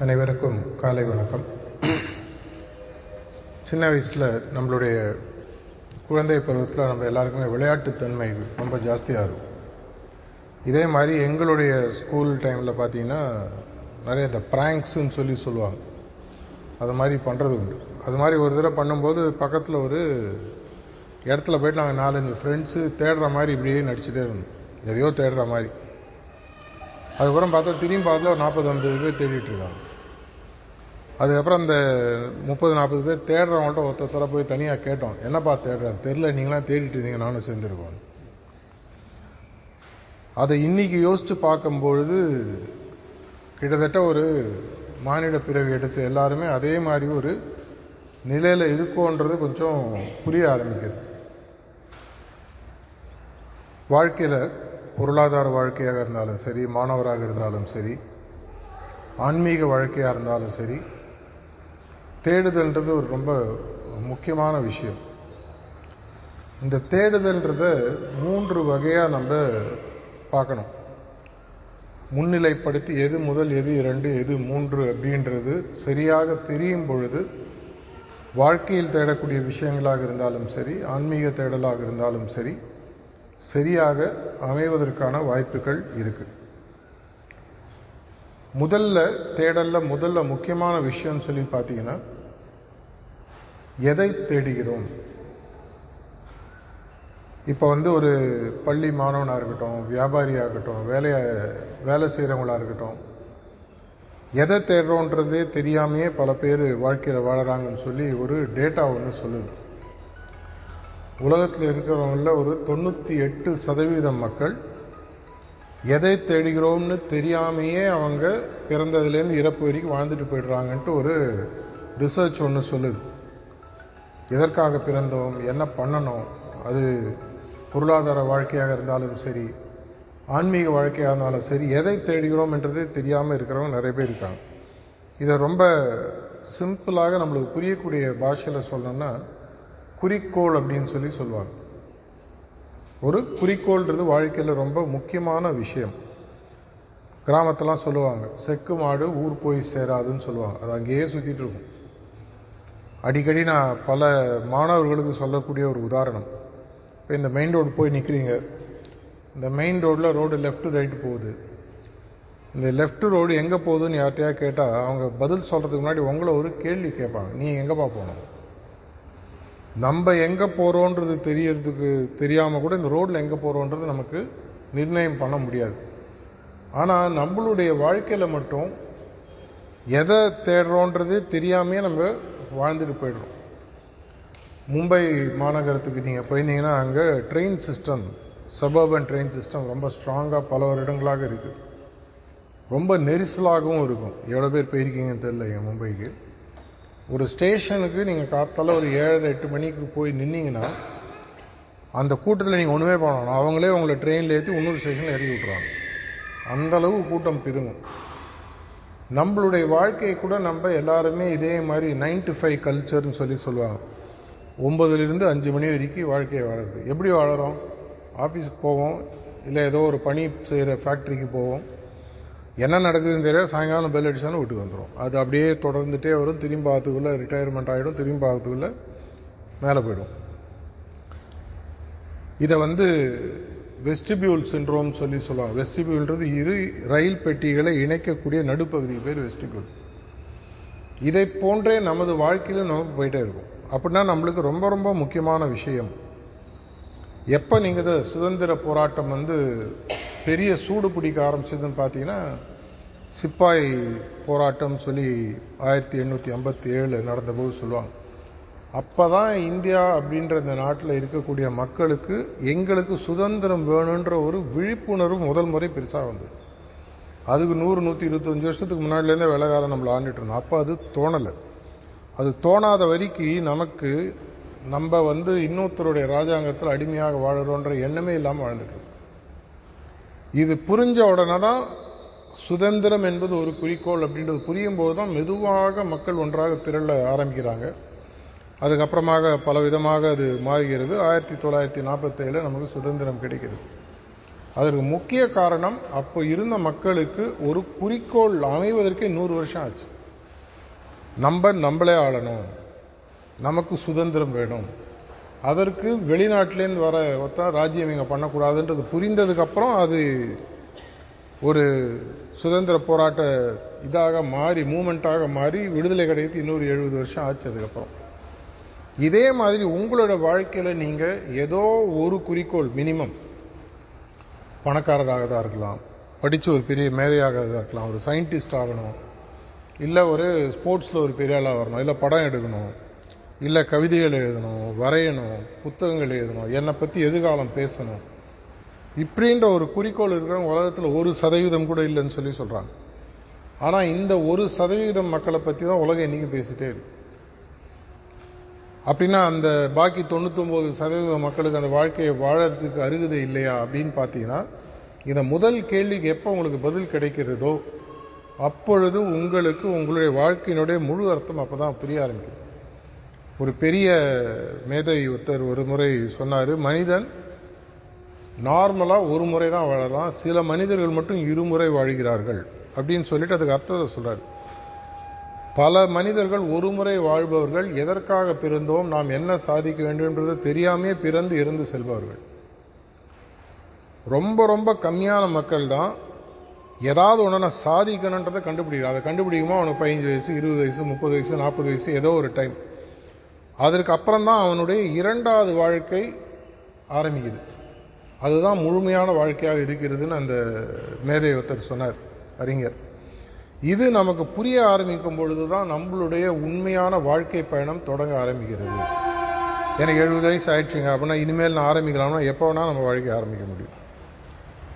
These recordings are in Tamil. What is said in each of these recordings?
அனைவருக்கும் காலை வணக்கம். சின்ன வயசில் நம்மளுடைய குழந்தை பருவத்தில் நம்ம எல்லாருக்குமே விளையாட்டுத்தன்மை ரொம்ப ஜாஸ்தியாக இருக்கும். இதே மாதிரி எங்களுடைய ஸ்கூல் டைமில் பார்த்தீங்கன்னா நிறைய இந்த ப்ராங்க்ஸுன்னு சொல்லி சொல்லுவாங்க. அது மாதிரி பண்ணுறது உண்டு. அது மாதிரி ஒரு தடவை பண்ணும்போது பக்கத்தில் ஒரு இடத்துல போயிட்டு நாங்கள் நாலஞ்சு ஃப்ரெண்ட்ஸு தேடுற மாதிரி இப்படியே நடிச்சுட்டே இருந்தோம். எதையோ தேடுற மாதிரி. அதுக்கப்புறம் பார்த்தா திரும்பி பார்த்தா ஒரு நாற்பது ஐம்பது பேர் தேடிட்டு இருக்காங்க. அதுக்கப்புறம் அந்த முப்பது நாற்பது பேர் தேடுறவங்கள்ட்ட ஒருத்தர போய் தனியாக கேட்டோம். என்னப்பா தேடுறேன் தெரில நீங்களாம் தேடிட்டு இருந்தீங்க நானும் சேர்ந்துருக்கோம் அதை இன்னைக்கு யோசித்து பார்க்கும்பொழுது கிட்டத்தட்ட ஒரு மானிட பிறவி எடுத்து எல்லாருமே அதே மாதிரி ஒரு நிலையில் இருக்கோன்றது கொஞ்சம் புரிய ஆரம்பிக்குது. வாழ்க்கையில் பொருளாதார வாழ்க்கையாக இருந்தாலும் சரி மாணவராக இருந்தாலும் சரி ஆன்மீக வாழ்க்கையாக இருந்தாலும் சரி தேடுதல்ன்றது ஒரு ரொம்ப முக்கியமான விஷயம். இந்த தேடுதல்ன்றத மூன்று வகையாக நம்ம பார்க்கணும். முன்னிலைப்படுத்தி எது முதல் எது இரண்டு எது மூன்று அப்படின்றது சரியாக தெரியும் பொழுது வாழ்க்கையில் தேடக்கூடிய விஷயங்களாக இருந்தாலும் சரி ஆன்மீக தேடலாக இருந்தாலும் சரி சரியாக அமைவதற்கான வாய்ப்புகள் இருக்கு. முதல்ல தேடலில் முதல்ல முக்கியமான விஷயம்னு சொல்லி பார்த்தீங்கன்னா எதை தேடுகிறோம்? இப்போ வந்து ஒரு பள்ளி மாணவனாக இருக்கட்டும் வியாபாரியாக இருக்கட்டும் வேலையை வேலை செய்கிறவங்களாக இருக்கட்டும் எதை தேடுறோன்றதே தெரியாமையே பல பேர் வாழ்க்கையில் வாழறாங்கன்னு சொல்லி ஒரு டேட்டா ஒன்று சொல்லுது. உலகத்தில் இருக்கிறவங்கள ஒரு தொண்ணூற்றி எட்டு சதவீதம் மக்கள் எதை தேடுகிறோம்னு தெரியாமையே அவங்க பிறந்ததுலேருந்து இறப்பு வரைக்கும் வாழ்ந்துட்டு போயிடுறாங்கன்ட்டு ஒரு ரிசர்ச் ஒன்று சொல்லுது. எதற்காக பிறந்தோம்? என்ன பண்ணணும்? அது பொருளாதார வாழ்க்கையாக இருந்தாலும் சரி ஆன்மீக வாழ்க்கையாக இருந்தாலும் சரி எதை தேடுகிறோம் என்றதே தெரியாமல் இருக்கிறவங்க நிறைய பேர் இருக்காங்க. இதை ரொம்ப சிம்பிளாக நம்மளுக்கு புரியக்கூடிய பாஷையில் சொல்லணும்னா குறிக்கோள் அப்படின்னு சொல்லி சொல்லுவாங்க. ஒரு குறிக்கோள்ன்றது வாழ்க்கையில் ரொம்ப முக்கியமான விஷயம். கிராமத்தெல்லாம் சொல்லுவாங்க செக்கு மாடு ஊர் போய் சேராதுன்னு சொல்லுவாங்க. அது அங்கேயே சுற்றிட்டு இருக்கும். அடிக்கடி நான் பல மாணவர்களுக்கு சொல்லக்கூடிய ஒரு உதாரணம். இப்போ இந்த மெயின் ரோடு போய் நிற்கிறீங்க இந்த மெயின் ரோடில் ரோடு லெஃப்ட் ரைட்டு போகுது. இந்த லெஃப்ட் ரோடு எங்கே போகுதுன்னு யார்கிட்டயா கேட்டால் அவங்க பதில் சொல்கிறதுக்கு முன்னாடி உங்களை ஒரு கேள்வி கேட்பாங்க. நீ எங்கேப்பா போகணும்? நம்ம எங்கே போகிறோன்றது தெரியறதுக்கு தெரியாமல் கூட இந்த ரோட்டில் எங்கே போகிறோன்றது நமக்கு நிர்ணயம் பண்ண முடியாது. ஆனால் நம்மளுடைய வாழ்க்கையில் மட்டும் எதை தேடுறோன்றது தெரியாமையே நம்ம வாழ்ந்துட்டு போயிடுறோம். மும்பை மாநகரத்துக்கு நீங்கள் போயிருந்தீங்கன்னா அங்கே train system suburban train system ரொம்ப ஸ்ட்ராங்காக பல வருடங்களாக இருக்குது ரொம்ப நெரிசலாகவும் இருக்கும். எவ்வளோ பேர் போயிருக்கீங்கன்னு தெரில எங்கள் மும்பைக்கு. ஒரு ஸ்டேஷனுக்கு நீங்கள் காத்தால ஒரு ஏழரை எட்டு மணிக்கு போய் நின்னீங்கன்னா அந்த கூட்டத்தில் நீங்கள் ஒன்றுமே பண்ணணும் அவங்களே உங்களை ட்ரெயினில் ஏற்றி இன்னொரு ஸ்டேஷனில் இறக்கி விட்ருவாங்க அந்தளவு கூட்டம் பிதுங்கும். நம்மளுடைய வாழ்க்கையை கூட நம்ம எல்லாருமே இதே மாதிரி நைன் டு ஃபைவ் கல்ச்சர்னு சொல்லி சொல்லுவாங்க. ஒம்பதுலேருந்து அஞ்சு மணி வரைக்கும் வாழ்க்கையை வாழறது. எப்படி வாழறோம்? ஆஃபீஸுக்கு போவோம் இல்லை ஏதோ ஒரு பணி செய்கிற ஃபேக்ட்ரிக்கு போவோம். என்ன நடக்குதுன்னு தெரியாது. சாயங்காலம் பெல் அடிச்சாலும் வீட்டுக்கு வந்துடும் அது அப்படியே தொடர்ந்துகிட்டே வரும். திரும்பி பார்த்துக்குள்ளே ரிட்டையர்மெண்ட் ஆகிடும் திரும்பி ஆகிறதுக்குள்ளே மேலே போயிடும். இதை வந்து வெஸ்டிபியூல் சின்ரோம் சொல்லி சொல்லுவாங்க. வெஸ்டிபியூல்ன்றது இரு ரயில் பெட்டிகளை இணைக்கக்கூடிய நடுப்பகுதி பேர் வெஸ்டிபியூல் இதை போன்றே நமது வாழ்க்கையிலும் நமக்கு போயிட்டே இருக்கும். அப்படின்னா நம்மளுக்கு ரொம்ப ரொம்ப முக்கியமான விஷயம். எப்போ நீங்கள் இதை சுதந்திர போராட்டம் வந்து பெரிய சூடு பிடிக்க ஆரம்பிச்சதுன்னு பார்த்தீங்கன்னா சிப்பாய் போராட்டம் சொல்லி ஆயிரத்தி எண்ணூற்றி ஐம்பத்தி ஏழு நடந்தபோது சொல்லுவாங்க. அப்போ தான் இந்தியா அப்படின்ற இந்த நாட்டில் இருக்கக்கூடிய மக்களுக்கு எங்களுக்கு சுதந்திரம் வேணுன்ற ஒரு விழிப்புணர்வு முதல் முறை பெருசாக வந்தது. அதுக்கு நூறு நூற்றி இருபத்தஞ்சி வருஷத்துக்கு முன்னாடிலேருந்தே வெள்ளக்காரன் நம்மளை ஆண்டுட்டு இருந்தோம் அப்போ அது தோணலை. அது தோணாத வரைக்கும் நமக்கு நம்ம வந்து இன்னொருத்தருடைய ராஜாங்கத்தில் அடிமையாக வாழறோன்ற எண்ணமே இல்லாமல் வாழ்ந்துட்டு இது புரிஞ்ச உடனே தான் சுதந்திரம் என்பது ஒரு குறிக்கோள் அப்படின்றது புரியும் போது தான் மெதுவாக மக்கள் ஒன்றாக திரள ஆரம்பிக்கிறாங்க. அதுக்கப்புறமாக பல விதமாக அது மாறுகிறது. ஆயிரத்தி தொள்ளாயிரத்தி நாற்பத்தேழில் நமக்கு சுதந்திரம் கிடைக்கிறது. அதற்கு முக்கிய காரணம் அப்போ இருந்த மக்களுக்கு ஒரு குறிக்கோள் அமைவதற்கே நூறு வருஷம் ஆச்சு. நம்ம நம்மளே ஆளணும். நமக்கு சுதந்திரம் வேணும். அதற்கு வெளிநாட்டிலேருந்து வர ஒத்தா ராஜ்யம் இங்கே பண்ணக்கூடாதுன்றது புரிந்ததுக்கப்புறம் அது ஒரு சுதந்திர போராட்ட இதாக மாறி மூமெண்ட்டாக மாறி விடுதலை கிடைத்து இன்னொரு எழுபது வருஷம் ஆச்சு அதுக்கப்புறம். இதே மாதிரி உங்களோட வாழ்க்கையில் நீங்கள் ஏதோ ஒரு குறிக்கோள் மினிமம் பணக்காரராக தான் இருக்கலாம். படித்து ஒரு பெரிய மேதையாக தான் இருக்கலாம். ஒரு சயின்டிஸ்ட் ஆகணும். இல்லை ஒரு ஸ்போர்ட்ஸில் ஒரு பெரிய ஆளாக வரணும். இல்லை படம் எடுக்கணும். இல்லை கவிதைகள் எழுதணும். வரையணும். புத்தகங்கள் எழுதணும். என்னை பற்றி எதிர்காலம் பேசணும். இப்படின்ற ஒரு குறிக்கோள் இருக்கிற உலகத்தில் ஒரு சதவீதம் கூட இல்லைன்னு சொல்லி சொல்கிறாங்க ஆனால் இந்த ஒரு சதவீதம் மக்களை பற்றி தான் உலகம் இன்றைக்கி பேசிட்டே இருக்குது அப்படின்னா அந்த பாக்கி தொண்ணூத்தொம்பது சதவீத மக்களுக்கு அந்த வாழ்க்கையை வாழறதுக்கு அருகதை இல்லையா அப்படின்னு பார்த்தீங்கன்னா இந்த முதல் கேள்விக்கு எப்போ உங்களுக்கு பதில் கிடைக்கிறதோ அப்பொழுது உங்களுக்கு உங்களுடைய வாழ்க்கையினுடைய முழு அர்த்தம் அப்போ தான் புரிய ஆரம்பிக்கும் ஒரு பெரிய மேதை ஒருத்தர் ஒரு முறை சொன்னார் மனிதன் நார்மலாக ஒரு முறை தான் வாழலாம் சில மனிதர்கள் மட்டும் இருமுறை வாழ்கிறார்கள். அப்படின்னு சொல்லிட்டு அதுக்கு அர்த்தத்தை சொல்கிறார் பல மனிதர்கள் ஒரு முறை வாழ்பவர்கள் எதற்காக பிறந்தோம் நாம் என்ன சாதிக்க வேண்டும் என்றது தெரியாமே பிறந்து இருந்து செல்பவர்கள். ரொம்ப ரொம்ப கம்மியான மக்கள் தான். ஏதாவது ஒன்று நான் சாதிக்கணுன்றதை கண்டுபிடிக்கிறேன் அதை கண்டுபிடிக்குமா? அவனுக்கு பதினஞ்சு வயசு இருபது வயசு முப்பது வயசு நாற்பது வயசு ஏதோ ஒரு டைம் அதற்கு அப்புறம் தான் அவனுடைய இரண்டாவது வாழ்க்கை ஆரம்பிக்குது. அதுதான் முழுமையான வாழ்க்கையாக இருக்கிறதுன்னு அந்த மேதை ஒருத்தர் சொன்னார் அறிஞர். இது நமக்கு புரிய ஆரம்பிக்கும் பொழுதுதான் நம்மளுடைய உண்மையான வாழ்க்கை பயணம் தொடங்க ஆரம்பிக்கிறது. எனக்கு எழுபது வயசு ஆயிடுச்சுங்க. அப்படின்னா இனிமேல் நான் ஆரம்பிக்கலாம்னா எப்போ வேணால் நம்ம வாழ்க்கை ஆரம்பிக்க முடியும்.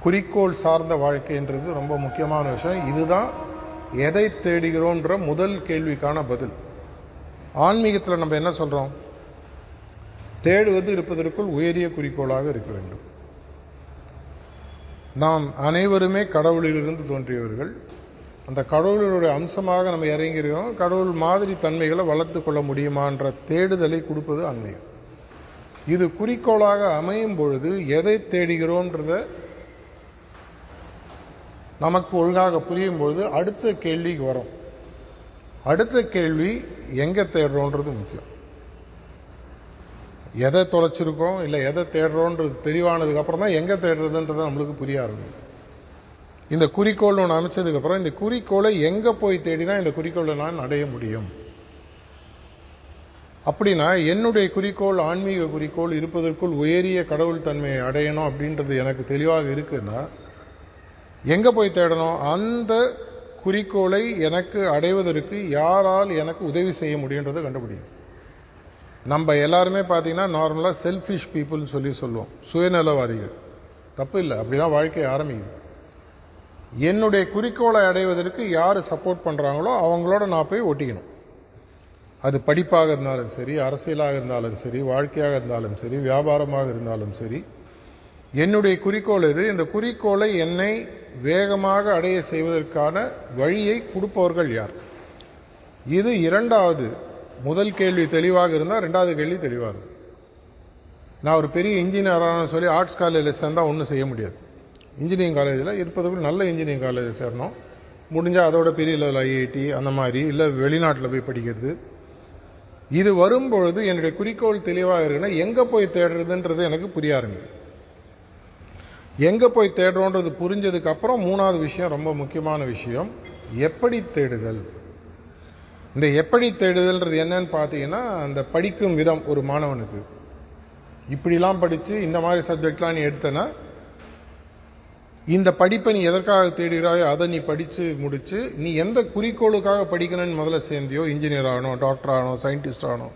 குறிக்கோள் சார்ந்த வாழ்க்கைன்றது ரொம்ப முக்கியமான விஷயம். இதுதான் எதை தேடுகிறோன்ற முதல் கேள்விக்கான பதில். ஆன்மீகத்தில் நம்ம என்ன சொல்கிறோம் தேடுவது இருப்பதற்குள் உயரிய குறிக்கோளாக இருக்க வேண்டும். நாம் அனைவருமே கடவுளிலிருந்து தோன்றியவர்கள். அந்த கடவுளுடைய அம்சமாக நம்ம இறங்கிறோம் கடவுள் மாதிரி தன்மைகளை வளர்த்து கொள்ள முடியுமான்ற தேடுதலை கொடுப்பது ஆன்மீகம் இது குறிக்கோளாக அமையும் பொழுது எதை தேடுகிறோன்றத நமக்கு ஒழுங்காக புரியும் பொழுது அடுத்த கேள்விக்கு வரும். அடுத்த கேள்வி எங்கே தேடுறோன்றது முக்கியம். எதை தொலைச்சிருக்கோம் இல்லை எதை தேடுறோன்றது தெளிவானதுக்கப்புறம் தான் எங்கே தேடுறதுன்றது நம்மளுக்கு புரிய ஆரம்பிக்கும். இந்த குறிக்கோள் ஒன்று அமைச்சதுக்கப்புறம் இந்த குறிக்கோளை எங்கே போய் தேடினா இந்த குறிக்கோளை நான் அடைய முடியும். அப்படின்னா என்னுடைய குறிக்கோள் ஆன்மீக குறிக்கோள் இருப்பதற்குள் உயரிய கடவுள் தன்மையை அடையணும் அப்படின்றது எனக்கு தெளிவாக இருக்குன்னா எங்கே போய் தேடணும்? அந்த குறிக்கோளை எனக்கு அடைவதற்கு யாரால் எனக்கு உதவி செய்ய முடியுன்றதை கண்டுபிடிக்கும் நம்ம எல்லாருமே பார்த்தீங்கன்னா நார்மலாக செல்ஃபிஷ் பீப்புள்னு சொல்லி சொல்லுவோம். சுயநலவாதிகள். தப்பு இல்லை அப்படி தான் வாழ்க்கையை ஆரம்பிக்குது. என்னுடைய குறிக்கோளை அடைவதற்கு யார் சப்போர்ட் பண்ணுறாங்களோ அவங்களோட நான் போய் ஒட்டிக்கணும். அது படிப்பாக இருந்தாலும் சரி அரசியலாக இருந்தாலும் சரி வாழ்க்கையாக இருந்தாலும் சரி வியாபாரமாக இருந்தாலும் சரி என்னுடைய குறிக்கோள் இது இந்த குறிக்கோளை என்னை வேகமாக அடைய செய்வதற்கான வழியை கொடுப்பவர்கள் யார்? இது இரண்டாவது முதல் கேள்வி தெளிவாக இருந்தால் ரெண்டாவது கேள்வி தெளிவாக இருக்கும். நான் ஒரு பெரிய இன்ஜினியரான சொல்லி ஆர்ட்ஸ் காலேஜில் சேர்ந்தால் ஒன்றும் செய்ய முடியாது. இன்ஜினியரிங் காலேஜில் இருப்பதற்கு நல்ல இன்ஜினியரிங் காலேஜில் சேரணும். முடிஞ்சால் அதோட பெரிய லெவல் ஐஐடி அந்த மாதிரி இல்லை வெளிநாட்டில் போய் படிக்கிறது. இது வரும்பொழுது என்னுடைய குறிக்கோள் தெளிவாக இருக்குன்னா எங்கே போய் தேடுறதுன்றது எனக்கு புரிய ஆரம்பிக்கும் எங்கே போய் தேடுறோன்றது புரிஞ்சதுக்கப்புறம் மூணாவது விஷயம் ரொம்ப முக்கியமான விஷயம் எப்படி தேடுதல்? இந்த எப்படி தேடுதல்ன்றது என்னன்னு பார்த்தீங்கன்னா அந்த படிக்கும் விதம் ஒரு மாணவனுக்கு. இப்படிலாம் படித்து இந்த மாதிரி சப்ஜெக்ட்லாம் நீ எடுத்தனா இந்த படிப்பை நீ எதற்காக தேடுகிறாயோ அதை நீ படித்து முடித்து நீ எந்த குறிக்கோளுக்காக படிக்கணும்னு முதல்ல சேர்ந்தியோ இன்ஜினியர் ஆகணும் டாக்டர் ஆகணும் சயின்டிஸ்ட் ஆகணும்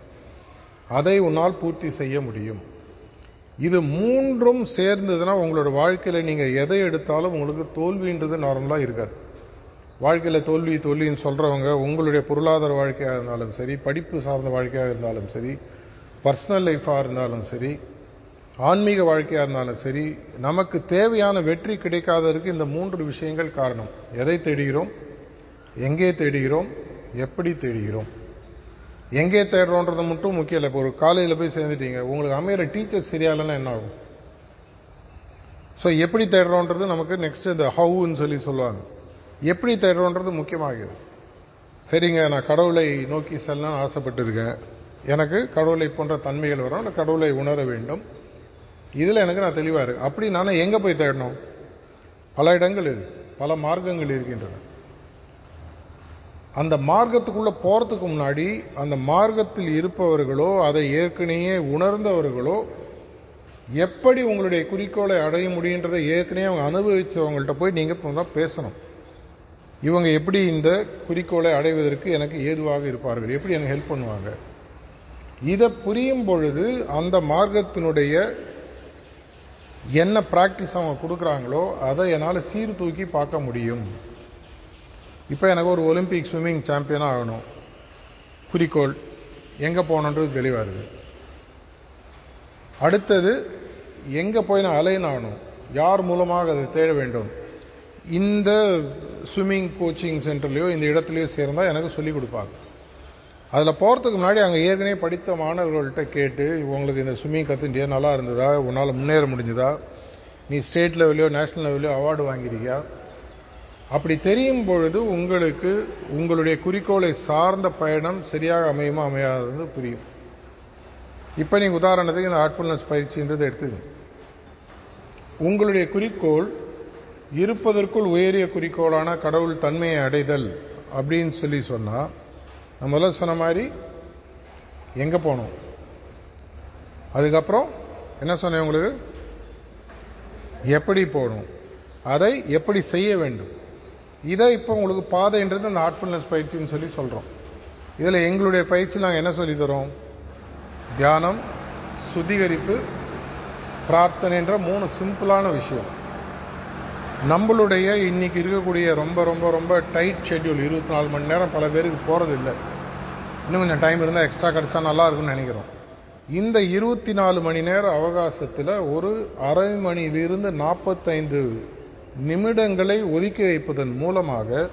அதை உன்னால் பூர்த்தி செய்ய முடியும். இது மூன்றும் சேர்ந்ததுன்னா உங்களோட வாழ்க்கையில் நீங்கள் எதை எடுத்தாலும் உங்களுக்கு தோல்வின்றது நார்மலாக இருக்காது. வாழ்க்கையில் தோல்வி தோல்வின்னு சொல்கிறவங்க உங்களுடைய பொருளாதார வாழ்க்கையாக இருந்தாலும் சரி படிப்பு சார்ந்த வாழ்க்கையாக இருந்தாலும் சரி பர்சனல் லைஃபாக இருந்தாலும் சரி ஆன்மீக வாழ்க்கையாக இருந்தாலும் சரி நமக்கு தேவையான வெற்றி கிடைக்காததற்கு இந்த மூன்று விஷயங்கள் காரணம். எதை தேடுகிறோம்? எங்கே தேடுகிறோம்? எப்படி தேடுகிறோம்? எங்கே தேடுறோன்றது மட்டும் முக்கியம் இல்லை. இப்போ ஒரு காலையில் போய் சேர்ந்துட்டீங்க. உங்களுக்கு அமையிற டீச்சர் சரியா இல்லைன்னா என்ன ஆகும்? ஸோ எப்படி தேடுறோன்றது நமக்கு நெக்ஸ்ட் இந்த ஹவுன்னு சொல்லி சொல்லுவாங்க. எப்படி தேடுறோன்றது முக்கியமாகுது சரிங்க நான் கடவுளை நோக்கி செல்ல ஆசைப்பட்டிருக்கேன். எனக்கு கடவுளை போன்ற தன்மைகள் வரும். நான் கடவுளை உணர வேண்டும். இதில் எனக்கு நான் தெளிவாக இருக்கு. அப்படி நான் எங்கே போய் தேடணும்? பல இடங்கள் இருக்கு. பல மார்க்கங்கள் இருக்கின்றன. அந்த மார்க்கத்துக்குள்ளே போகிறதுக்கு முன்னாடி அந்த மார்க்கத்தில் இருப்பவர்களோ அதை ஏற்கனவே உணர்ந்தவர்களோ எப்படி உங்களுடைய குறிக்கோளை அடைய முடியுன்றதை ஏற்கனவே அவங்க அனுபவித்தவங்கள்ட்ட போய் நீங்கள் தான் பேசணும். இவங்க எப்படி இந்த குறிக்கோளை அடைவதற்கு எனக்கு ஏதுவாக இருப்பார்கள்? எப்படி எனக்கு ஹெல்ப் பண்ணுவாங்க? இதை புரியும் பொழுது அந்த மார்க்கத்தினுடைய என்ன ப்ராக்டிஸ் அவங்க கொடுக்குறாங்களோ அதை என்னால் சீர்தூக்கி பார்க்க முடியும். இப்போ எனக்கு ஒரு ஒலிம்பிக் ஸ்விம்மிங் சாம்பியனாக ஆகணும். குறிக்கோள் எங்கே போகணுன்றது தெளிவாக இருக்குது அடுத்தது எங்கே போய் நான் அலைன் ஆகணும்? யார் மூலமாக அதை தேட வேண்டும்? இந்த ஸ்விம்மிங் கோச்சிங் சென்டர்லையோ இந்த இடத்துலையோ சேர்ந்தால் எனக்கு சொல்லிக் கொடுப்பாங்க. அதில் போகிறதுக்கு முன்னாடி அங்கே ஏற்கனவே படித்த மாணவர்கள்ட்ட கேட்டு உங்களுக்கு இந்த ஸ்விம்மிங் கற்றுட்டியா நல்லா இருந்ததா? உன்னால் முன்னேற முடிஞ்சதா? நீ ஸ்டேட் லெவலையோ நேஷ்னல் லெவலையோ அவார்டு வாங்கியிருக்கியா? அப்படி தெரியும் பொழுது உங்களுக்கு உங்களுடைய குறிக்கோளை சார்ந்த பயணம் சரியாக அமையுமா? அமையாதது புரியும். இப்போ நீங்கள் உதாரணத்துக்கு இந்த ஹார்ட்ஃபுல்னஸ் பயிற்சின்றது எடுத்துக்கோங்க. உங்களுடைய குறிக்கோள் இருப்பதற்குள் உயரிய குறிக்கோளான கடவுள் தன்மையை அடைதல் அப்படின்னு சொல்லி சொன்னால் நான் முதல்ல சொன்ன மாதிரி எங்கே போகணும்? அதுக்கப்புறம் என்ன சொன்னேன் உங்களுக்கு? எப்படி போகணும்? அதை எப்படி செய்ய வேண்டும்? இதை இப்போ உங்களுக்கு பாதைன்றது அந்த ஹார்ட்ஃபுல்னஸ் பயிற்சின்னு சொல்லி சொல்கிறோம் இதில் எங்களுடைய பயிற்சி நாங்கள் என்ன சொல்லி தரோம்? தியானம் சுத்திகரிப்பு பிரார்த்தனைன்ற மூணு சிம்பிளான விஷயம். நம்மளுடைய இன்னைக்கு இருக்கக்கூடிய ரொம்ப ரொம்ப ரொம்ப டைட் ஷெட்யூல் இருபத்தி நாலு மணி நேரம் பல பேருக்கு போகிறது இல்லை இன்னும் கொஞ்சம் டைம் இருந்தால் எக்ஸ்ட்ரா கிடைச்சா நல்லா இருக்கும்னு நினைக்கிறோம். இந்த இருபத்தி நாலு மணி நேர அவகாசத்தில் ஒரு அரை மணியிலிருந்து நாற்பத்தைந்து நிமிடங்களை ஒதுக்கி வைப்பதன் மூலமாக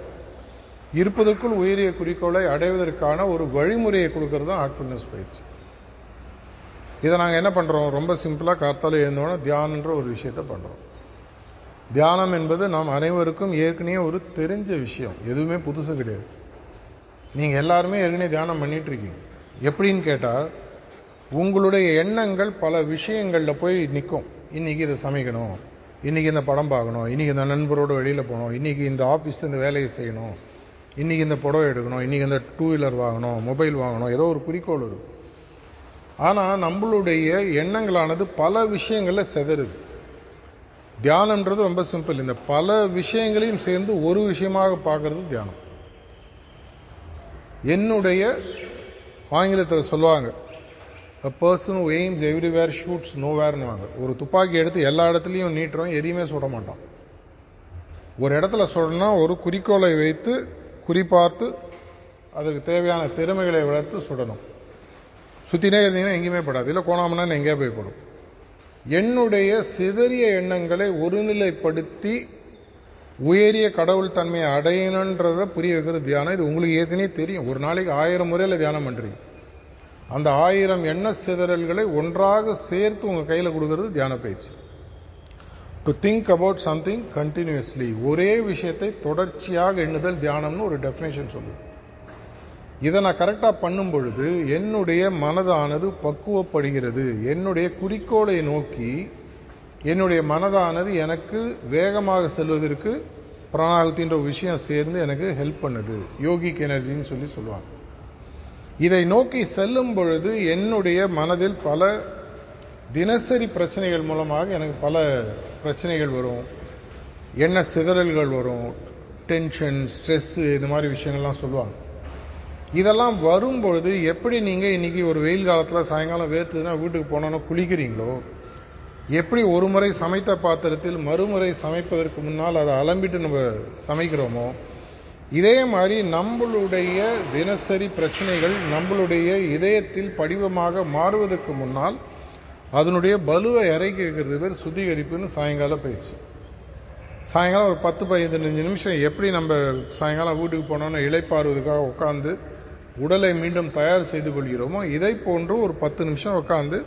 இருப்பதற்குள் உயரிய குறிக்கோளை அடைவதற்கான ஒரு வழிமுறையை கொடுக்கறது தான் ஹார்ட்ஃபுல்னஸ் பயிற்சி. இதை நாங்கள் என்ன பண்ணுறோம் ரொம்ப சிம்பிளாக காத்தால எழுந்தோன்னா தியானன்ற ஒரு விஷயத்தை பண்ணுறோம் தியானம் என்பது நாம் அனைவருக்கும் ஏற்கனவே ஒரு தெரிஞ்ச விஷயம். எதுவுமே புதுசு கிடையாது. நீங்கள் எல்லாருமே ஏற்கனவே தியானம் பண்ணிட்டு இருக்கீங்க. எப்படின்னு கேட்டால் உங்களுடைய எண்ணங்கள் பல விஷயங்களில் போய் நிற்கும் இன்றைக்கி இதை சமைக்கணும் இன்றைக்கி இந்த படம் பார்க்கணும் இன்றைக்கி இந்த நண்பரோட வெளியில் போகணும் இன்றைக்கி இந்த ஆஃபீஸில் இந்த வேலையை செய்யணும் இன்னைக்கு இந்த புடவை எடுக்கணும் இன்னைக்கு இந்த டூ வீலர் வாங்கணும் மொபைல் வாங்கணும் ஏதோ ஒரு குறிக்கோள் இருக்கும் ஆனால் நம்மளுடைய எண்ணங்களானது பல விஷயங்களில் செதறுது. தியானம்ன்றது ரொம்ப சிம்பிள் இந்த பல விஷயங்களையும் சேர்ந்து ஒரு விஷயமாக பார்க்கறது தியானம். என்னுடைய ஆங்கிலத்தில் சொல்லுவாங்க a person who aims everywhere shoots நோவேர்னுவாங்க ஒரு துப்பாக்கி எடுத்து எல்லா இடத்துலையும் நீட்டுறோம் எதையுமே சுட மாட்டோம் ஒரு இடத்துல சுடனா ஒரு குறிக்கோளை வைத்து குறிப்பார்த்து அதற்கு தேவையான திறமைகளை வளர்த்து சுடணும். சுற்றினே இருந்தீங்கன்னா எங்கேயுமே படாது. இல்லை கோணாமன்னா எங்கேயா போய் படும். என்னுடைய சிதறிய எண்ணங்களை ஒருநிலைப்படுத்தி உயரிய கடவுள் தன்மையை அடையணுன்றதை புரிய வைக்கிறது தியானம். இது உங்களுக்கு ஏற்கனவே தெரியும். ஒரு நாளைக்கு ஆயிரம் முறையில் தியானம் பண்ணுறீங்க அந்த ஆயிரம் எண்ண சிதறல்களை ஒன்றாக சேர்த்து உங்கள் கையில் கொடுக்கறது தியான பயிற்சி. To think about something continuously ஒரே விஷயத்தை தொடர்ச்சியாக எண்ணுதல் தியானம்னு ஒரு டெஃபினேஷன் சொல்லுது. இதை நான் கரெக்டாக பண்ணும் பொழுது என்னுடைய மனதானது பக்குவப்படுகிறது. என்னுடைய குறிக்கோளை நோக்கி என்னுடைய மனதானது எனக்கு வேகமாக செல்வதற்கு பிராணாகுத்தின்ற ஒரு விஷயம் சேர்ந்து எனக்கு ஹெல்ப் பண்ணுது. யோகிக் எனர்ஜின்னு சொல்லி சொல்லுவாங்க. இதை நோக்கி செல்லும் பொழுது என்னுடைய மனதில் பல தினசரி பிரச்சனைகள் மூலமாக எனக்கு பல பிரச்சனைகள் வரும். எண்ண சிதறல்கள் வரும். டென்ஷன் ஸ்ட்ரெஸ்ஸு இந்த மாதிரி விஷயங்கள்லாம் சொல்லுவாங்க. இதெல்லாம் வரும்பொழுது எப்படி நீங்கள் இன்றைக்கி ஒரு வெயில் காலத்தில் சாயங்காலம் வேர்த்துதுன்னா வீட்டுக்கு போனோன்னா குளிக்கிறீங்களோ? எப்படி ஒரு முறை சமைத்த பாத்திரத்தில் மறுமுறை சமைப்பதற்கு முன்னால் அதை அலம்பிட்டு நம்ம சமைக்கிறோமோ? இதே மாதிரி நம்மளுடைய தினசரி பிரச்சனைகள் நம்மளுடைய இதயத்தில் படிவமாக மாறுவதற்கு முன்னால் அதனுடைய பலுவை இறக்கி வைக்கிறது பேர் சுத்திகரிப்புன்னு சாயங்காலம் பயிற்சி சாயங்காலம் ஒரு பத்து பதினஞ்சு நிமிஷம் எப்படி நம்ம சாயங்காலம் வீட்டுக்கு போனோம்னா இளைப்பாறுவதற்காக உட்காந்து உடலை மீண்டும் தயார் செய்து கொள்கிறோமோ? இதை போன்று ஒரு பத்து நிமிஷம் உட்காந்து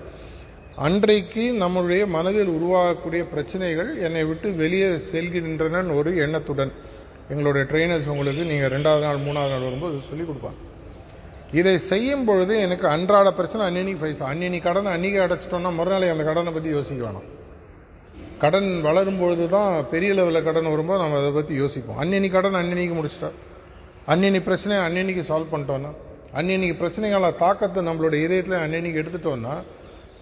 அன்றைக்கு நம்முடைய மனதில் உருவாகக்கூடிய பிரச்சனைகள் என்னை விட்டு வெளியே செல்கின்றன ஒரு எண்ணத்துடன். எங்களுடைய ட்ரெயினர்ஸ் உங்களுக்கு நீங்கள் ரெண்டாவது நாள் மூணாவது நாள் வரும்போது சொல்லிக் கொடுப்பாங்க. இதை செய்யும் பொழுது எனக்கு அன்றாட பிரச்சனை அன்னன்னைக்கு பைசா. அன்னி கடனை அன்னிக்கு அடைச்சிட்டோம்னா மறுநாளை அந்த கடனை பற்றி யோசிக்க வேணாம். கடன் வளரும் பொழுது தான் பெரிய லெவலில் கடன் வரும்போது நம்ம அதை பற்றி யோசிப்போம். அன்னி கடன் அன்னன்னைக்கு முடிச்சிட்டா. அன்னி பிரச்சனையை அன்னன்னைக்கு சால்வ் பண்ணிட்டோன்னா அன்னன்னைக்கு பிரச்சனைகள தாக்கத்தை நம்மளுடைய இதயத்தில் அன்னன்னைக்கு எடுத்துட்டோன்னா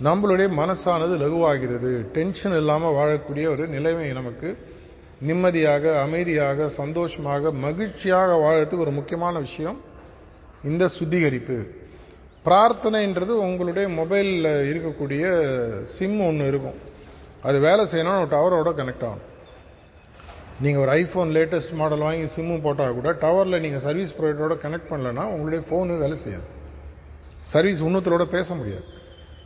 நம்மளுடைய மனசானது லகுவாகிறது. டென்ஷன் இல்லாமல் வாழக்கூடிய ஒரு நிலைமை நமக்கு நிம்மதியாக அமைதியாக சந்தோஷமாக மகிழ்ச்சியாக வாழறதுக்கு ஒரு முக்கியமான விஷயம் இந்த சுத்திகரிப்பு. பிரார்த்தனைன்றது உங்களுடைய மொபைலில் இருக்கக்கூடிய சிம் ஒன்று இருக்கும். அது வேலை செய்யணும் டவரோட கனெக்ட் ஆகும் நீங்கள் ஒரு ஐஃபோன் லேட்டஸ்ட் மாடல் வாங்கி சிம்மு போட்டால் கூட டவரில் நீங்கள் சர்வீஸ் ப்ரொவைடரோட கனெக்ட் பண்ணலன்னா உங்களுடைய ஃபோனு வேலை செய்யாது. சர்வீஸ் இன்னொருத்தரோட பேச முடியாது.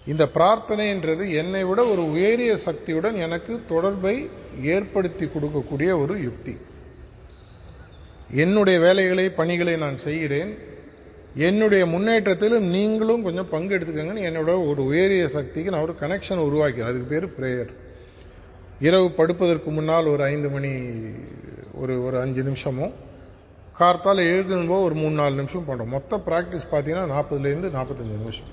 இந்த பிரார்த்தனைன்றது என்னை விட ஒரு உயரிய சக்தியுடன் எனக்கு தொடர்பை ஏற்படுத்தி கொடுக்கக்கூடிய ஒரு யுக்தி. என்னுடைய வேலைகளை பணிகளை நான் செய்கிறேன். என்னுடைய முன்னேற்றத்திலும் நீங்களும் கொஞ்சம் பங்கு எடுத்துக்கங்கன்னு என்னோட ஒரு உயரிய சக்திக்கு நான் ஒரு கனெக்ஷன் உருவாக்கிறேன். அதுக்கு பேர் ப்ரேயர் இரவு படுப்பதற்கு முன்னால் ஒரு ஐந்து மணி ஒரு ஒரு அஞ்சு நிமிஷமும் கார்த்தால் எழுதும்போது ஒரு மூணு நாலு நிமிஷம் பண்ணுறோம் மொத்த ப்ராக்டிஸ் பார்த்தீங்கன்னா நாற்பதுலேருந்து நாற்பத்தஞ்சு நிமிஷம்.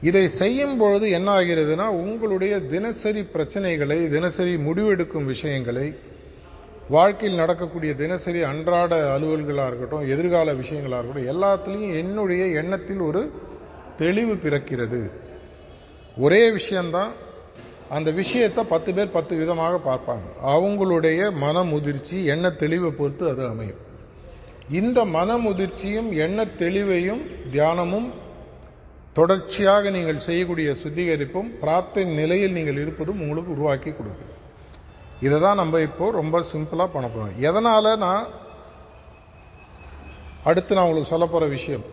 இதை செய்யும் பொழுது என்ன ஆகிறதுனா உங்களுடைய தினசரி பிரச்சனைகளை தினசரி முடிவெடுக்கும் விஷயங்களை வாழ்க்கையில் நடக்கக்கூடிய தினசரி அன்றாட அலுவல்களாக இருக்கட்டும் எதிர்கால விஷயங்களாக இருக்கட்டும் எல்லாத்துலேயும் என்னுடைய எண்ணத்தில் ஒரு தெளிவு பிறக்கிறது. ஒரே விஷயந்தான் அந்த விஷயத்தை பத்து பேர் பத்து விதமாக பார்ப்பாங்க. அவங்களுடைய மன முதிர்ச்சி எண்ண தெளிவை பொறுத்து அது அமையும். இந்த மன முதிர்ச்சியும் எண்ண தெளிவையும் தியானமும் தொடர்ச்சியாக நீங்கள் செய்யக்கூடிய சுத்திகரிப்பும் பிரார்த்தனை நிலையில் நீங்கள் இருப்பதும் உங்களுக்கு உருவாக்கி கொடுக்கும். இதை தான் நம்ம இப்போது ரொம்ப சிம்பிளாக பண்ண போகிறோம் எதனால் நான் அடுத்து நான் உங்களுக்கு சொல்ல போகிற விஷயம்?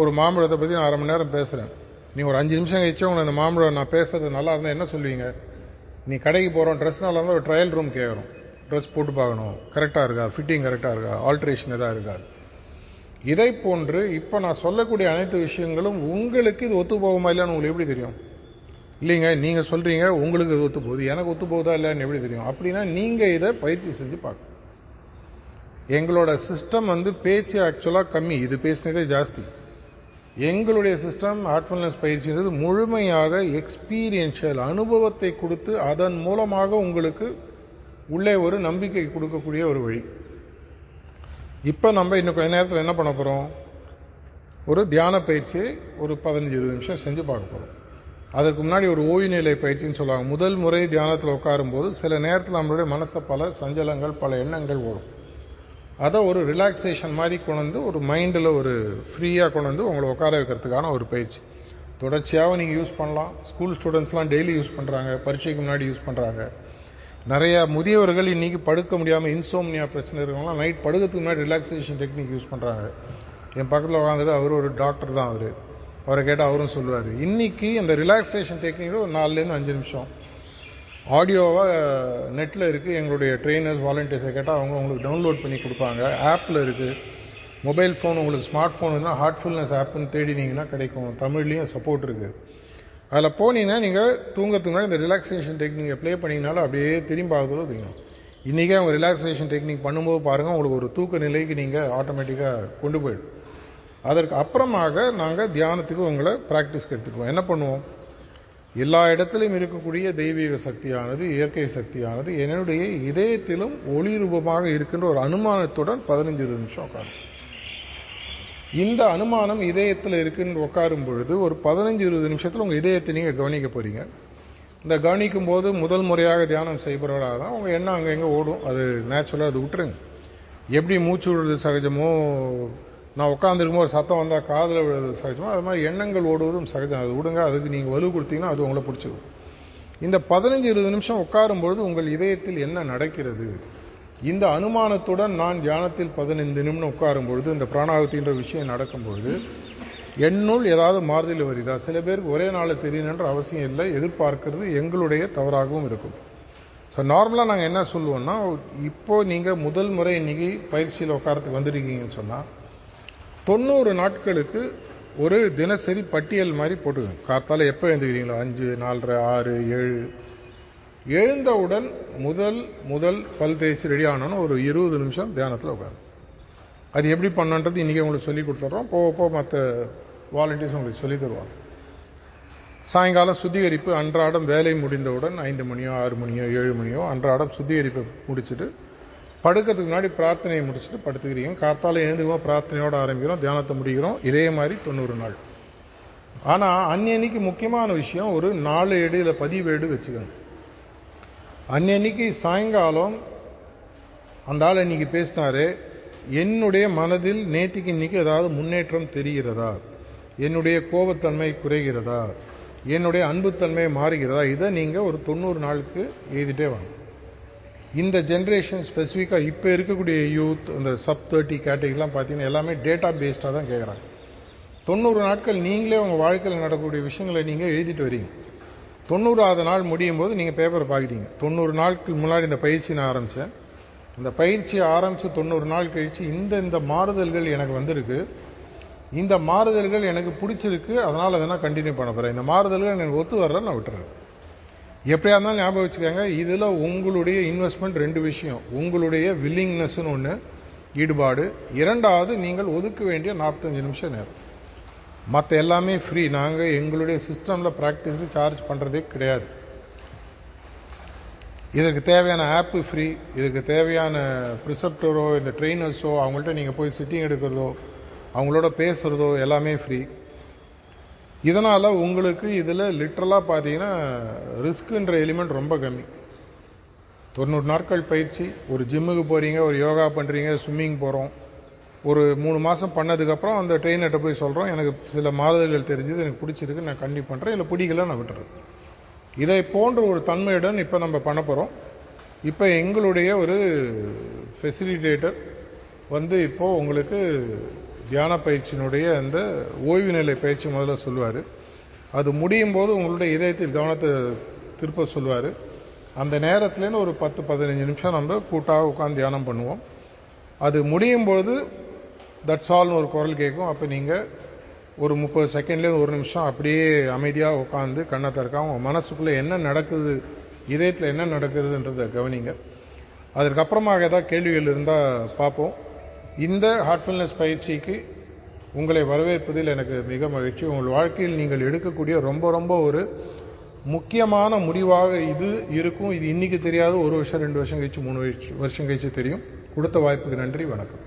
ஒரு மாம்பழத்தை பற்றி நான் அரை மணி நேரம் பேசுகிறேன் நீ ஒரு அஞ்சு நிமிஷம் கழிச்சு உங்களை அந்த மாம்பழம் நான் பேசுறது நல்லா இருந்தால் என்ன சொல்லுவீங்க? நீ கடைக்கு போகிறோம் ட்ரெஸ் நல்லா இருந்தால் ஒரு ட்ரையல் ரூம் கேட்குறோம் ட்ரெஸ் போட்டு பார்க்கணும். கரெக்டாக இருக்கா? ஃபிட்டிங் கரெக்டாக இருக்கா? ஆல்ட்ரேஷன் எதாவது இருக்கா? இதை போன்று இப்போ நான் சொல்லக்கூடிய அனைத்து விஷயங்களும் உங்களுக்கு இது ஒத்து போகுமா இல்லைன்னு உங்களுக்கு எப்படி தெரியும்? இல்லைங்க நீங்கள் சொல்கிறீங்க உங்களுக்கு இது ஒத்து போகுது. எனக்கு ஒத்து போகுதா இல்லைன்னு எப்படி தெரியும்? அப்படின்னா நீங்கள் இதை பயிற்சி செஞ்சு பார்க்கணும். எங்களோட சிஸ்டம் வந்து பேச்சு ஆக்சுவலாக கம்மி. இது பேசினதே ஜாஸ்தி. எங்களுடைய சிஸ்டம் ஹார்ட்ஃபுல்னஸ் பயிற்சின்றது முழுமையாக எக்ஸ்பீரியன்ஷியல் அனுபவத்தை கொடுத்து அதன் மூலமாக உங்களுக்கு உள்ளே ஒரு நம்பிக்கை கொடுக்கக்கூடிய ஒரு வழி. இப்போ நம்ம இன்னும் கொஞ்ச நேரத்தில் என்ன பண்ண போகிறோம் ஒரு தியான பயிற்சியை ஒரு பதினஞ்சு இருபது நிமிஷம் செஞ்சு பார்க்க போகிறோம் அதற்கு முன்னாடி ஒரு ஓய்வு நிலை பயிற்சின்னு சொல்லுவாங்க. முதல் முறை தியானத்தில் உட்காரும்போது சில நேரத்தில் நம்மளுடைய மனசில் பல சஞ்சலங்கள் பல எண்ணங்கள் ஓடும். அதை ஒரு ரிலாக்ஸேஷன் மாதிரி கொண்டு வந்து ஒரு மைண்டில் ஒரு ஃப்ரீயாக கொண்டு வந்து உங்களை உட்கார வைக்கிறதுக்கான ஒரு பயிற்சி. தொடர்ச்சியாக நீங்கள் யூஸ் பண்ணலாம். ஸ்கூல் ஸ்டூடெண்ட்ஸ்லாம் டெய்லி யூஸ் பண்ணுறாங்க பரீட்சைக்கு முன்னாடி யூஸ் பண்ணுறாங்க நிறைய முதியவர்கள் இன்றைக்கி படுக்க முடியாமல் இன்சோம்னியா பிரச்சனை இருக்கவங்களாம் நைட் படுக்கிறதுக்கு முன்னாடி ரிலாக்ஸேஷன் டெக்னிக் யூஸ் பண்ணுறாங்க என் பக்கத்தில் உட்காந்துட்டு அவர் ஒரு டாக்டர் தான் அவர். அவரை கேட்டால் அவரும் சொல்லுவார். இன்றைக்கி அந்த ரிலாக்ஸேஷன் டெக்னிக் ஒரு நாலுலேருந்து அஞ்சு நிமிஷம். ஆடியோவாக நெட்டில் இருக்குது எங்களுடைய ட்ரெயினர்ஸ் வாலண்டியர்ஸை கேட்டால் அவங்க உங்களுக்கு டவுன்லோட் பண்ணி கொடுப்பாங்க. ஆப்பில் இருக்குது மொபைல் ஃபோன் உங்களுக்கு ஸ்மார்ட் ஃபோன் இருந்தால் ஹார்ட்ஃபுல்னஸ் ஆப்புன்னு தேடினீங்கன்னா கிடைக்கும். தமிழ்லேயும் சப்போர்ட் இருக்குது அதில் போனீங்கன்னா நீங்கள் தூங்கத்துக்கு முன்னாடி இந்த ரிலாக்ஸேஷன் டெக்னிக்கை ப்ளே பண்ணிங்கனாலும் அப்படியே திரும்பி ஆகுதோ தெரியும். இன்றைக்கே அவங்க ரிலாக்ஸேஷன் டெக்னிக் பண்ணும்போது பாருங்கள் உங்களுக்கு ஒரு தூக்க நிலைக்கு நீங்கள் ஆட்டோமேட்டிக்காக கொண்டு போயிடும். அதற்கு அப்புறமாக நாங்கள் தியானத்துக்கு உங்களை ப்ராக்டிஸ்க்கு எடுத்துக்குவோம். என்ன பண்ணுவோம்? எல்லா இடத்திலும் இருக்கக்கூடிய தெய்வீக சக்தியானது இயற்கை சக்தியானது என்னுடைய இதயத்திலும் ஒளி ரூபமாக இருக்கின்ற ஒரு அனுமானத்துடன் பதினஞ்சு இருபது நிமிஷம் உட்காரும் இந்த அனுமானம் இதயத்தில் இருக்குன்னு உட்காரும் பொழுது ஒரு பதினஞ்சு இருபது நிமிஷத்தில் உங்கள் இதயத்தை நீங்கள் கவனிக்க போகிறீங்க இந்த கவனிக்கும் போது முதல் முறையாக தியானம் செய்பவர்களாக தான் உங்கள் எண்ணம் அங்கே எங்கே ஓடும். அது நேச்சுரலாக அது விட்டுருங்க. எப்படி மூச்சு விடுறது சகஜமோ நான் உட்காந்துருக்கும் ஒரு சத்தம் வந்தால் காதில் விழுறது சகஜமோ? அது மாதிரி எண்ணங்கள் ஓடுவதும் சகஜம். அது விடுங்க அதுக்கு நீங்கள் வலு கொடுத்தீங்கன்னா அது உங்களை பிடிச்சிடும் இந்த பதினஞ்சு இருபது நிமிஷம் உட்காரும் பொழுது உங்கள் இதயத்தில் என்ன நடக்கிறது? இந்த அனுமானத்துடன் நான் தியானத்தில் பதினைந்து நிமிடம் உட்காரும் பொழுது இந்த பிராணாகத்தின்ற விஷயம் நடக்கும் பொழுது என்னுள் ஏதாவது மாறுதல் வருதா? சில பேருக்கு ஒரே நாளில் தெரியணுன்ற அவசியம் இல்லை எதிர்பார்க்கிறது எங்களுடைய தவறாகவும் இருக்கும். ஸோ நார்மலாக நாங்கள் என்ன சொல்லுவோம்னா இப்போது நீங்கள் முதல் முறை இன்றைக்கி பயிற்சியில் உட்காரத்துக்கு வந்துருக்கீங்கன்னு சொன்னால் தொண்ணூறு நாட்களுக்கு ஒரு தினசரி பட்டியல் மாதிரி போட்டுக்கோங்க காத்தால் எப்போ எழுந்துக்கிறீங்களோ? அஞ்சு நாலரை ஆறு ஏழு. எழுந்தவுடன் முதல் முதல் பல் தேய்ச்சி ரெடி ஆனோன்னு ஒரு இருபது நிமிஷம் தியானத்தில் உட்காரு அது எப்படி பண்ணன்றது இன்றைக்கி உங்களுக்கு சொல்லி கொடுத்துட்றோம் போக போக மற்ற வாலண்டியர்ஸ் உங்களுக்கு சொல்லி தருவாங்க. சாயங்காலம் சுத்திகரிப்பு அன்றாடம் வேலை முடிந்தவுடன் ஐந்து மணியோ ஆறு மணியோ ஏழு மணியோ அன்றாடம் சுத்திகரிப்பை முடிச்சுட்டு படுக்கிறதுக்கு முன்னாடி பிரார்த்தனையை முடிச்சுட்டு படுத்துக்கிறீங்க. காத்தால எழுந்துக்குவோம் பிரார்த்தனையோட ஆரம்பிக்கிறோம் தியானத்தை முடிக்கிறோம். இதே மாதிரி தொண்ணூறு நாள். ஆனால் அன்னன்னைக்கு முக்கியமான விஷயம் ஒரு நாலு ஏடு இல்லை பதிவேடு வச்சுக்கணும். அன்னன்னைக்கு சாயங்காலம் அந்த ஆள் இன்னைக்கு பேசினாரு என்னுடைய மனதில் நேத்திக்கு இன்னைக்கு ஏதாவது முன்னேற்றம் தெரிகிறதா? என்னுடைய கோபத்தன்மை குறைகிறதா? என்னுடைய அன்புத்தன்மை மாறுகிறதா? இதை நீங்கள் ஒரு தொண்ணூறு நாளுக்கு எழுதிட்டே வாங்க. இந்த ஜென்ரேஷன் ஸ்பெசிஃபிக்காக இப்போ இருக்கக்கூடிய யூத் இந்த சப் தேர்ட்டி கேட்டகரிலாம் பார்த்தீங்கன்னா எல்லாமே டேட்டா பேஸ்டாக தான் கேட்குறாங்க தொண்ணூறு நாட்கள் நீங்களே உங்கள் வாழ்க்கையில் நடக்கக்கூடிய விஷயங்களை நீங்கள் எழுதிட்டு வரீங்க. தொண்ணூறாவது நாள் முடியும் போது நீங்கள் பேப்பரை பார்க்குறீங்க தொண்ணூறு நாட்கள் முன்னாடி இந்த பயிற்சி நான் ஆரம்பித்தேன் இந்த பயிற்சியை ஆரம்பித்து தொண்ணூறு நாள் கழித்து இந்த இந்த மாறுதல்கள் எனக்கு வந்திருக்கு. இந்த மாறுதல்கள் எனக்கு பிடிச்சிருக்கு. அதனால் அதை நான் கண்டினியூ பண்ண போகிறேன் இந்த மாறுதல்கள் எனக்கு ஒத்து வர்றேன் நான் விட்டுறேன். எப்படியா இருந்தாலும் ஞாபகம் வச்சுக்கோங்க இதில் உங்களுடைய இன்வெஸ்ட்மெண்ட் ரெண்டு விஷயம். உங்களுடைய வில்லிங்னஸ்ன்னு ஒன்று ஈடுபாடு. இரண்டாவது நீங்கள் ஒதுக்க வேண்டிய நாற்பத்தஞ்சு நிமிஷம் நேரம். மற்ற எல்லாமே ஃப்ரீ நாங்கள் எங்களுடைய சிஸ்டமில் ப்ராக்டிஸ்க்கு சார்ஜ் பண்ணுறதே கிடையாது. இதற்கு தேவையான ஆப்பு ஃப்ரீ இதுக்கு தேவையான ப்ரிசப்டரோ இந்த ட்ரெயினர்ஸோ அவங்கள்ட்ட நீங்கள் போய் சிட்டிங் எடுக்கிறதோ அவங்களோட பேசுகிறதோ எல்லாமே ஃப்ரீ இதனால் உங்களுக்கு இதில் லிட்ரலாக பார்த்தீங்கன்னா ரிஸ்க்குன்ற எலிமெண்ட் ரொம்ப கம்மி. தொண்ணூறு நாட்கள் பயிற்சி ஒரு ஜிம்முக்கு போகிறீங்க ஒரு யோகா பண்ணுறீங்க ஸ்விம்மிங் போகிறோம் ஒரு மூணு மாதம் பண்ணதுக்கப்புறம் அந்த ட்ரெயினர்கிட்ட போய் சொல்கிறோம் எனக்கு சில மாதங்கள் தெரிஞ்சது எனக்கு பிடிச்சிருக்கு நான் கண்டி பண்ணுறேன் இல்லை பிடிக்கல நான் விட்டுறேன். இதை போன்ற ஒரு தன்மையுடன் இப்போ நம்ம பண்ண போகிறோம் இப்போ எங்களுடைய ஒரு ஃபெசிலிட்டேட்டர் வந்து இப்போது உங்களுக்கு தியான பயிற்சியினுடைய அந்த ஓய்வு நிலை பயிற்சி முதல்ல சொல்லுவார். அது முடியும் போது உங்களுடைய இதயத்தில் கவனத்தை திருப்ப சொல்லுவார். அந்த நேரத்துலேருந்து ஒரு பத்து பதினஞ்சு நிமிஷம் நம்ம கூட்டாக உட்காந்து தியானம் பண்ணுவோம். அது முடியும் பொழுது தட்ஸ் ஆல்னு ஒரு குரல் கேட்கும். அப்போ நீங்கள் ஒரு முப்பது செகண்ட்லேருந்து ஒரு நிமிஷம் அப்படியே அமைதியாக உட்காந்து கண்ணை திறக்காம உங்கள் மனசுக்குள்ளே என்ன நடக்குது இதயத்தில் என்ன நடக்குதுன்றதை கவனிங்க. அதற்கப்புறமாக ஏதாவது கேள்விகள் இருந்தால் பார்ப்போம் இந்த ஹார்ட்ஃபுல்னஸ் பயிற்சிக்கு உங்களை வரவேற்பதில் எனக்கு மிக மகிழ்ச்சி. உங்கள் வாழ்க்கையில் நீங்கள் எடுக்கக்கூடிய ரொம்ப ரொம்ப ஒரு முக்கியமான முடிவாக இது இருக்கும். இது இன்றைக்கி தெரியாது ஒரு வருஷம் ரெண்டு வருஷம் கழிச்சு மூணு வருஷம் கழிச்சு தெரியும். கொடுத்த வாய்ப்புக்கு நன்றி வணக்கம்.